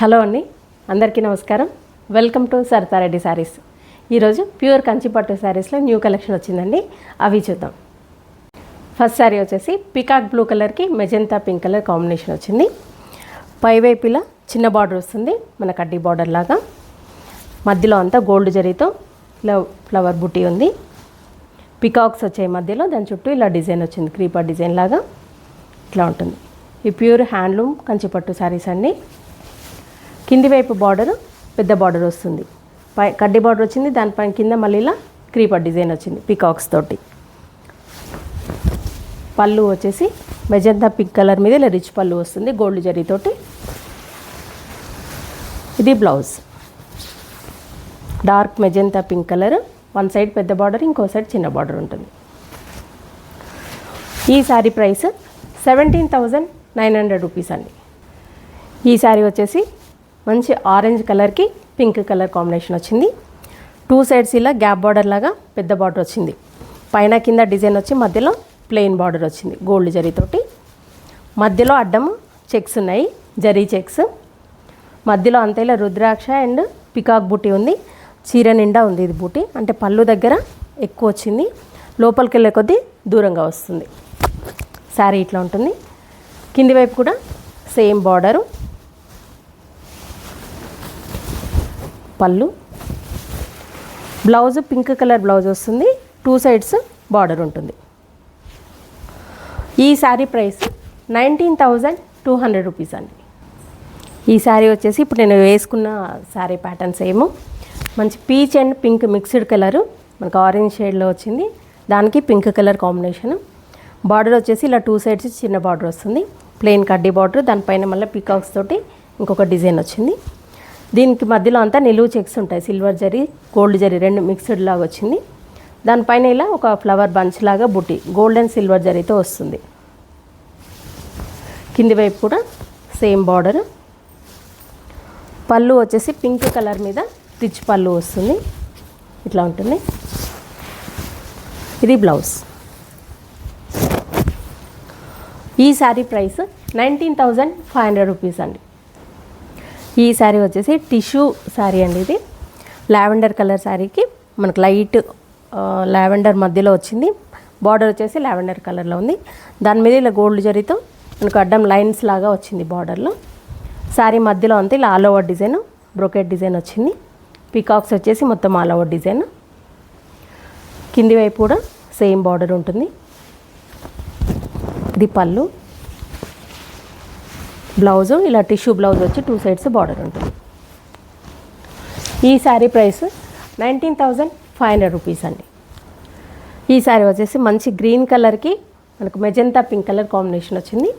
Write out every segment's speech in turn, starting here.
Hello అండి అందరికీ నమస్కారం. వెల్కమ్ టు సరతారెడ్డి శారీస్ ఈరోజు ప్యూర్ కంచిపట్టు శారీస్లో న్యూ కలెక్షన్ వచ్చిందండి అవి చూద్దాం. ఫస్ట్ శారీ వచ్చేసి పికాక్ బ్లూ కలర్కి మెజంతా పింక్ కలర్ కాంబినేషన్ వచ్చింది. పైవైపులా చిన్న బార్డర్ వస్తుంది మన కడ్డీ బార్డర్ లాగా. మధ్యలో అంతా గోల్డ్ జరీతో ఇలా ఫ్లవర్ బుట్టి ఉంది. పికాక్స్ వచ్చాయి మధ్యలో దాని చుట్టూ ఇలా డిజైన్ వచ్చింది క్రీపర్ డిజైన్ లాగా. ఇట్లా ఉంటుంది. ఈ ప్యూర్ హ్యాండ్లూమ్ కంచిపట్టు శారీస్ అండి. కింది వైపు బార్డర్ పెద్ద బార్డర్ వస్తుంది. పై కడ్డీ బార్డర్ వచ్చింది దానిపైన కింద మళ్ళీ ఇలా క్రీపర్ డిజైన్ వచ్చింది పికాక్స్ తోటి. పళ్ళు వచ్చేసి మెజంతా పింక్ కలర్ మీద ఇలా రిచ్ పళ్ళు వస్తుంది గోల్డ్ జరీతోటి ఇది blouse dark magenta pink colour one side పెద్ద బార్డర్ ఇంకో సైడ్ చిన్న బార్డర్ ఉంటుంది. ఈ sari price seventeen thousand nine hundred rupees అండి. ఈ శారీ వచ్చేసి మంచి ఆరెంజ్ కలర్కి పింక్ కలర్ కాంబినేషన్ వచ్చింది. టూ సైడ్స్ ఇలా గ్యాప్ బార్డర్ లాగా పెద్ద బార్డర్ వచ్చింది. పైన కింద డిజైన్ వచ్చి మధ్యలో ప్లెయిన్ బార్డర్ వచ్చింది గోల్డ్ జరీతోటి మధ్యలో అడ్డం చెక్స్ ఉన్నాయి జరీ చెక్స్. మధ్యలో అంతేలా రుద్రాక్ష అండ్ పికాక్ బూటీ ఉంది. చీర నిండా ఉంది ఇది బూటీ. అంటే పళ్ళు దగ్గర ఎక్కువ వచ్చింది. లోపలికి వెళ్ళే కొద్దీ దూరంగా వస్తుంది. శారీ ఇట్లా ఉంటుంది. కింది వైపు కూడా సేమ్ బార్డరు. పళ్ళు. బ్లౌజ్ పింక్ కలర్ బ్లౌజ్ వస్తుంది. టూ సైడ్స్ బార్డర్ ఉంటుంది. ఈ sari price nineteen thousand two hundred rupees అండి. ఈ శారీ వచ్చేసి ఇప్పుడు నేను వేసుకున్న శారీ ప్యాటర్న్స్ ఏమో మంచి peach and pink mixed colour మనకు ఆరెంజ్ షేడ్లో వచ్చింది. దానికి పింక్ కలర్ కాంబినేషన్ బార్డర్ వచ్చేసి ఇలా టూ సైడ్స్ చిన్న బార్డర్ వస్తుంది. ప్లెయిన్ కడ్డీ బార్డర్ దానిపైన మళ్ళీ పికాక్స్ తోటి ఇంకొక డిజైన్ వచ్చింది. దీనికి మధ్యలో అంతా నిలువు చెక్స్ ఉంటాయి. సిల్వర్ జరీ గోల్డ్ జరీ రెండు మిక్స్డ్ లాగా వచ్చింది. దానిపైన ఇలా ఒక ఫ్లవర్ బంచ్ లాగా బుట్టి గోల్డ్ అండ్ సిల్వర్ జరీతో వస్తుంది. కింది వైపు కూడా సేమ్ బార్డర్ పళ్ళు వచ్చేసి పింక్ కలర్ మీద రిచ్ పళ్ళు వస్తుంది. ఇట్లా ఉంటుంది. ఇది బ్లౌజ్ ఈ sari price nineteen thousand five hundred rupees అండి. ఈ శారీ వచ్చేసి టిష్యూ శారీ అండి ఇది. లావెండర్ కలర్ శారీకి మనకు లైట్ లావెండర్ మధ్యలో వచ్చింది. బార్డర్ వచ్చేసి లావెండర్ కలర్లో ఉంది. దాని మీద ఇలా గోల్డ్ జరీతో మనకు అడ్డం లైన్స్ లాగా వచ్చింది బార్డర్లో. శారీ మధ్యలో అంతా ఇలా all over design brocade design వచ్చింది. పీకాక్స్ వచ్చేసి మొత్తం ఆల్ ఓవర్ డిజైన్. కింది వైపు కూడా సేమ్ బార్డర్ ఉంటుంది. ఇది పళ్ళు. బ్లౌజు ఇలా టిష్యూ బ్లౌజ్ వచ్చి టూ సైడ్స్ బార్డర్ ఉంటుంది. ఈ sari price nineteen thousand five hundred rupees అండి. ఈ శారీ వచ్చేసి మంచి గ్రీన్ కలర్కి మనకు మెజంతా పింక్ కలర్ కాంబినేషన్ వచ్చింది.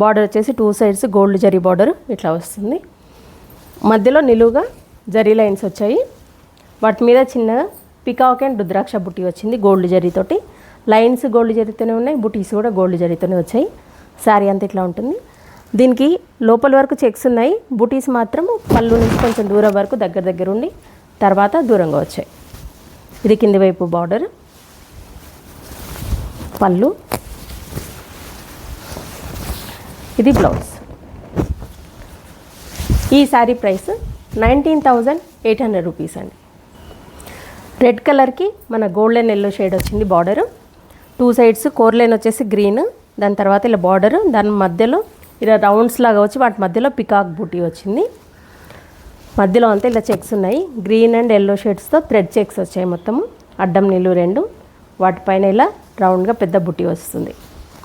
బార్డర్ వచ్చేసి two sides gold zari border ఇట్లా వస్తుంది. మధ్యలో నిలువుగా జరీ లైన్స్ వచ్చాయి. వాటి మీద చిన్నగా పికాక్ అండ్ రుద్రాక్ష బుట్టి వచ్చింది గోల్డ్ జరీతోటి లైన్స్ గోల్డ్ జరీతోనే ఉన్నాయి బుటీస్ కూడా గోల్డ్ జరీతోనే వచ్చాయి. శారీ అంతా ఇట్లా ఉంటుంది. దీనికి లోపల వరకు చెక్స్ ఉన్నాయి. బుటీస్ మాత్రం పళ్ళు నుంచి కొంచెం దూరం వరకు దగ్గర దగ్గర ఉండి తర్వాత దూరంగా వచ్చాయి. ఇది కింది వైపు బార్డర్. పళ్ళు. ఇది బ్లౌజ్. ఈ sari price nineteen thousand eight hundred rupees అండి. రెడ్ కలర్కి మన గోల్డెన్ ఎల్లో షేడ్ వచ్చింది border. Two sides core line వచ్చేసి గ్రీన్. దాని తర్వాత ఇలా బార్డర్. దాని మధ్యలో ఇలా రౌండ్స్ లాగా వచ్చి వాటి మధ్యలో పికాక్ బూటీ వచ్చింది. మధ్యలో అంతా ఇలా చెక్స్ ఉన్నాయి. గ్రీన్ అండ్ ఎల్లో షేడ్స్తో థ్రెడ్ చెక్స్ వచ్చాయి మొత్తము. అడ్డం నీళ్ళు రెండు. వాటిపైన ఇలా రౌండ్గా పెద్ద బుట్టి వస్తుంది.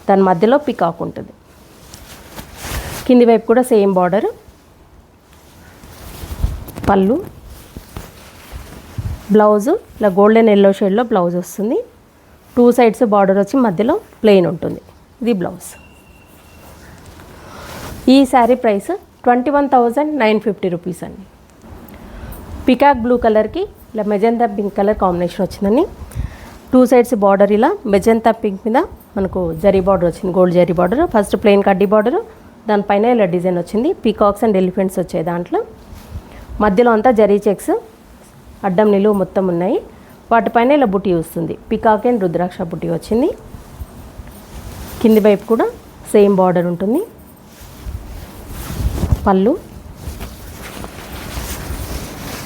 దాని మధ్యలో పికాక్ ఉంటుంది. కింది వైపు కూడా సేమ్ బార్డర్. పళ్ళు. బ్లౌజు. ఇలా గోల్డెన్ ఎల్లో షేడ్లో బ్లౌజ్ వస్తుంది. టూ సైడ్స్ బార్డర్ వచ్చి మధ్యలో ప్లెయిన్ ఉంటుంది. ఇది బ్లౌజ్. ఈ sari price twenty one thousand nine fifty rupees అండి. పికాక్ బ్లూ కలర్కి ఇలా మెజంతా పింక్ కలర్ కాంబినేషన్ వచ్చిందండి. టూ సైడ్స్ బార్డర్ ఇలా మెజంతా పింక్ మీద మనకు జరీ బార్డర్ వచ్చింది gold zari border first plain కడ్డీ బార్డర్ దానిపైన ఇలా డిజైన్ వచ్చింది. పీకాక్స్ అండ్ ఎలిఫెంట్స్ వచ్చాయి దాంట్లో. మధ్యలో అంతా జరీ చెక్స్ అడ్డం నిలువు మొత్తం ఉన్నాయి. వాటిపైన ఇలా బుట్టి వస్తుంది. పికాక్ అండ్ రుద్రాక్ష బుట్టి వచ్చింది. కింది వైపు కూడా సేమ్ బార్డర్ ఉంటుంది. పళ్ళు.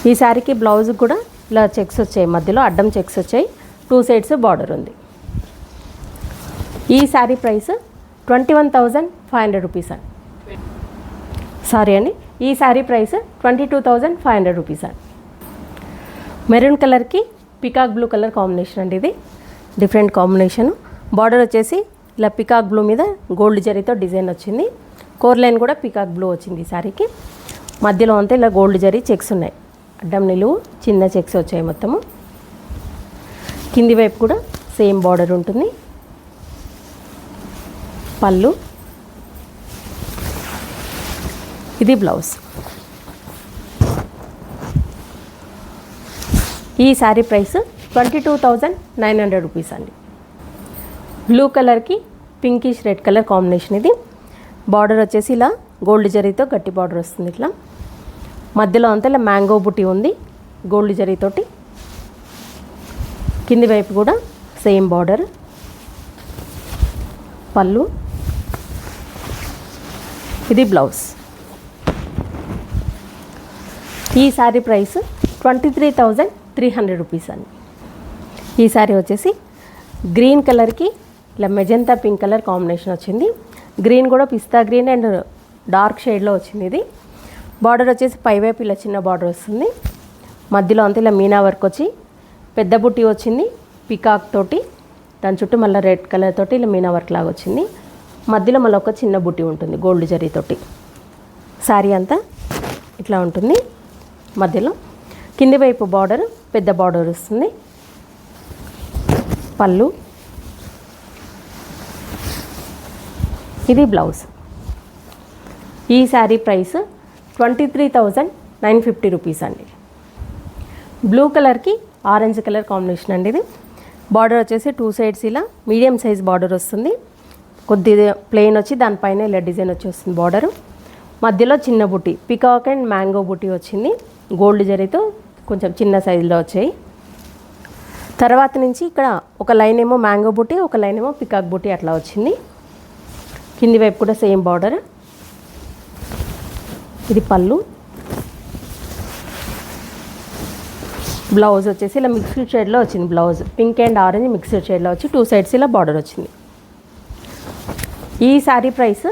ఈ శారీకి బ్లౌజ్ కూడా ఇలా చెక్స్ వచ్చాయి. మధ్యలో అడ్డం చెక్స్ వచ్చాయి. టూ సైడ్స్ బార్డర్ ఉంది. ఈ sari price twenty one thousand five hundred rupees అండి. సారీ అండి ఈ sari price twenty two thousand five hundred rupees అండి. మెరూన్ కలర్కి పికాక్ బ్లూ కలర్ కాంబినేషన్ అండి ఇది. Different combination. బార్డర్ వచ్చేసి ఇలా పికాక్ బ్లూ మీద గోల్డ్ జరీతో డిజైన్ వచ్చింది. కోర్ లైన్ కూడా పికాక్ బ్లూ వచ్చింది ఈ శారీకి మధ్యలో అంతా ఇలా గోల్డ్ జరీ చెక్స్ ఉన్నాయి. అడ్డం నిలువు చిన్న చెక్స్ వచ్చాయి మొత్తము. కింది వైపు కూడా సేమ్ బార్డర్ ఉంటుంది. పళ్ళు. ఇది బ్లౌజ్ ఈ sari price twenty two thousand nine hundred rupees అండి బ్లూ కలర్కి పింకిష్ రెడ్ కలర్ కాంబినేషన్ ఇది. బార్డర్ వచ్చేసి ఇలా గోల్డ్ జరీతో గట్టి బార్డర్ వస్తుంది ఇట్లా. మధ్యలో అంతా ఇలా మ్యాంగో బుట్టి ఉంది గోల్డ్ జరీతోటి. కింది వైపు కూడా సేమ్ బార్డర్. పళ్ళు. ఇది బ్లౌజ్. ఈ sari price twenty three thousand three hundred rupees అండి. ఈ శారీ వచ్చేసి గ్రీన్ కలర్కి ఇలా మెజంతా పింక్ కలర్ కాంబినేషన్ వచ్చింది. గ్రీన్ కూడా పిస్తా గ్రీన్ అండ్ డార్క్ షేడ్లో వచ్చింది ఇది. బార్డర్ వచ్చేసి పైవైపు ఇలా చిన్న బార్డర్ వస్తుంది. మధ్యలో అంతా ఇలా మీనా వర్క్ వచ్చి పెద్ద బుట్టి వచ్చింది పికాక్ తోటి. దాని చుట్టూ మళ్ళీ రెడ్ కలర్ తోటి ఇలా మీనా వర్క్ లాగా వచ్చింది. మధ్యలో మళ్ళీ ఒక చిన్న బుట్టి ఉంటుంది గోల్డ్ జరీతోటి శారీ అంతా ఇట్లా ఉంటుంది మధ్యలో. కింది వైపు బార్డర్ పెద్ద బార్డర్ వస్తుంది. పళ్ళు. ఇది బ్లౌజ్. ఈ sari price twenty three thousand nine fifty rupees అండి. బ్లూ కలర్కి ఆరెంజ్ కలర్ కాంబినేషన్ అండి ఇది. బార్డర్ వచ్చేసి టూ సైడ్స్ ఇలా మీడియం సైజ్ బార్డర్ వస్తుంది. కొద్దిగా ప్లెయిన్ వచ్చి దానిపైన ఇలా డిజైన్ వచ్చి వస్తుంది బార్డర్. మధ్యలో చిన్న బుట్టి పికాక్ అండ్ మ్యాంగో బుట్టి వచ్చింది. గోల్డ్ జరీతో కొంచెం చిన్న సైజులో వచ్చాయి. తర్వాత నుంచి ఇక్కడ ఒక లైన్ ఏమో మ్యాంగో బుట్టి ఒక లైన్ ఏమో పికాక్ బుట్టి అట్లా వచ్చింది. కింది వైపు కూడా సేమ్ బార్డర్. ఇది పళ్ళు. బ్లౌజ్ వచ్చేసి ఇలా మిక్స్డ్ షేడ్లో వచ్చింది blouse. Pink and orange mixed షేడ్లో వచ్చి టూ సైడ్స్ ఇలా బార్డర్ వచ్చింది. ఈ sari price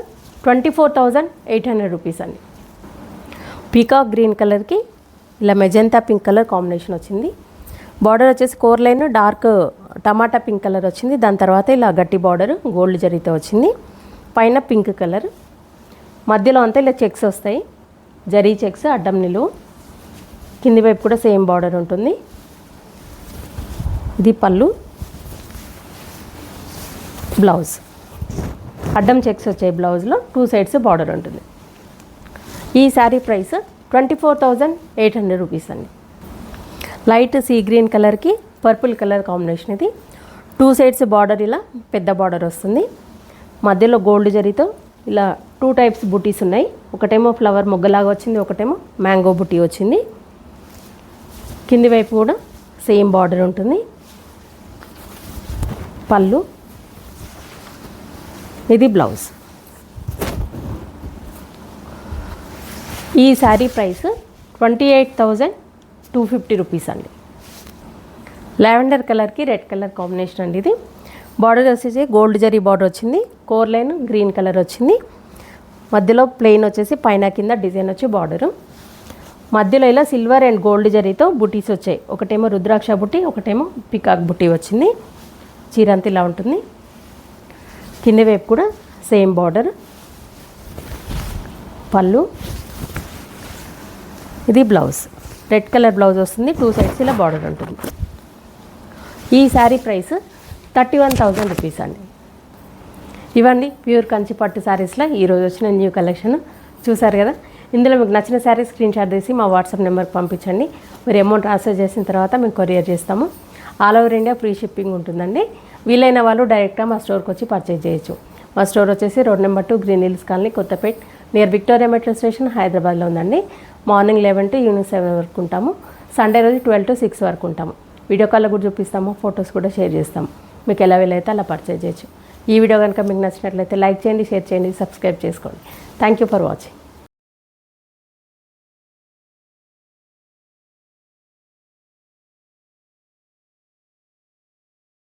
twenty four thousand eight hundred rupees అండి. పీకాక్ గ్రీన్ కలర్కి ఇలా మెజంతా పింక్ కలర్ కాంబినేషన్ వచ్చింది. బార్డర్ వచ్చేసి core line dark tomato pink colour వచ్చింది. దాని తర్వాత ఇలా గట్టి బార్డర్ గోల్డ్ జరీతో వచ్చింది. పైన పింక్ కలర్ మధ్యలో అంతా ఇలా చెక్స్ వస్తాయి. జరీ చెక్స్ అడ్డం నిలువు. కింది వైపు కూడా సేమ్ బార్డర్ ఉంటుంది. ఇది పళ్ళు. బ్లౌజ్. అడ్డం చెక్స్ వచ్చాయి బ్లౌజ్లో. టూ సైడ్స్ బార్డర్ ఉంటుంది. ఈ sari price twenty four thousand eight hundred rupees అండి. లైట్ సీ గ్రీన్ కలర్కి పర్పుల్ కలర్ కాంబినేషన్ ఇది. టూ సైడ్స్ బార్డర్ ఇలా పెద్ద బార్డర్ వస్తుంది. మధ్యలో గోల్డ్ జరీతో ఇలా టూ టైప్స్ బుటీస్ ఉన్నాయి. ఒకటేమో ఫ్లవర్ మొగ్గలాగా వచ్చింది ఒకటేమో మ్యాంగో బుటీ వచ్చింది. కింది వైపు కూడా సేమ్ బార్డర్ ఉంటుంది. పళ్ళు. ఇది బ్లౌజ్. ఈ sari price twenty eight thousand two fifty rupees అండి. లావెండర్ కలర్కి రెడ్ కలర్ కాంబినేషన్ అండి ఇది. బార్డర్ వచ్చేసి గోల్డ్ జరీ బార్డర్ వచ్చింది. కోర్ లైన్ గ్రీన్ కలర్ వచ్చింది. మధ్యలో ప్లెయిన్ వచ్చేసి పైన కింద డిజైన్ వచ్చి బార్డరు. మధ్యలో ఇలా సిల్వర్ అండ్ గోల్డ్ జరీతో బుటీస్ వచ్చాయి. ఒకటేమో రుద్రాక్ష బుట్టి ఒకటేమో పికాక్ బుట్టి వచ్చింది. చీరంత ఇలా ఉంటుంది. కింద వైపు కూడా సేమ్ బార్డర్. పళ్ళు. ఇది బ్లౌజ్. రెడ్ కలర్ బ్లౌజ్ వస్తుంది. టూ సైడ్స్ ఇలా బార్డర్ ఉంటుంది. ఈ sari price thirty one thousand rupees అండి. ఇవ్వండి ప్యూర్ కంచి పట్టు శారీస్లో ఈరోజు వచ్చిన న్యూ కలెక్షన్. చూసారు కదా? ఇందులో మీకు నచ్చిన శారీ స్క్రీన్ షాట్ తీసి మా వాట్సాప్ నెంబర్కి పంపించండి. మీరు అమౌంట్ ట్రాన్స్ఫర్ చేసిన తర్వాత మేము కొరియర్ చేస్తాము. All over India free shipping ఉంటుందండి. వీలైన వాళ్ళు డైరెక్ట్గా మా స్టోర్కి వచ్చి పర్చేజ్ చేయొచ్చు. మా స్టోర్ వచ్చేసి road number two green hills colony Kothapet near Victoria metro station హైదరాబాద్లో ఉందండి. Morning eleven to evening seven వరకు ఉంటాము. సండే రోజు ట్వెల్వ్ టు సిక్స్ వరకు ఉంటాము. వీడియో కాల్లో కూడా చూపిస్తాము ఫొటోస్ కూడా షేర్ చేస్తాము. మీకు ఎలా వీలైతే అలా పర్చేజ్ చేయొచ్చు. ఈ వీడియో కనుక మీకు నచ్చినట్లయితే లైక్ చేయండి షేర్ చేయండి సబ్స్క్రైబ్ చేసుకోండి. Thank you for watching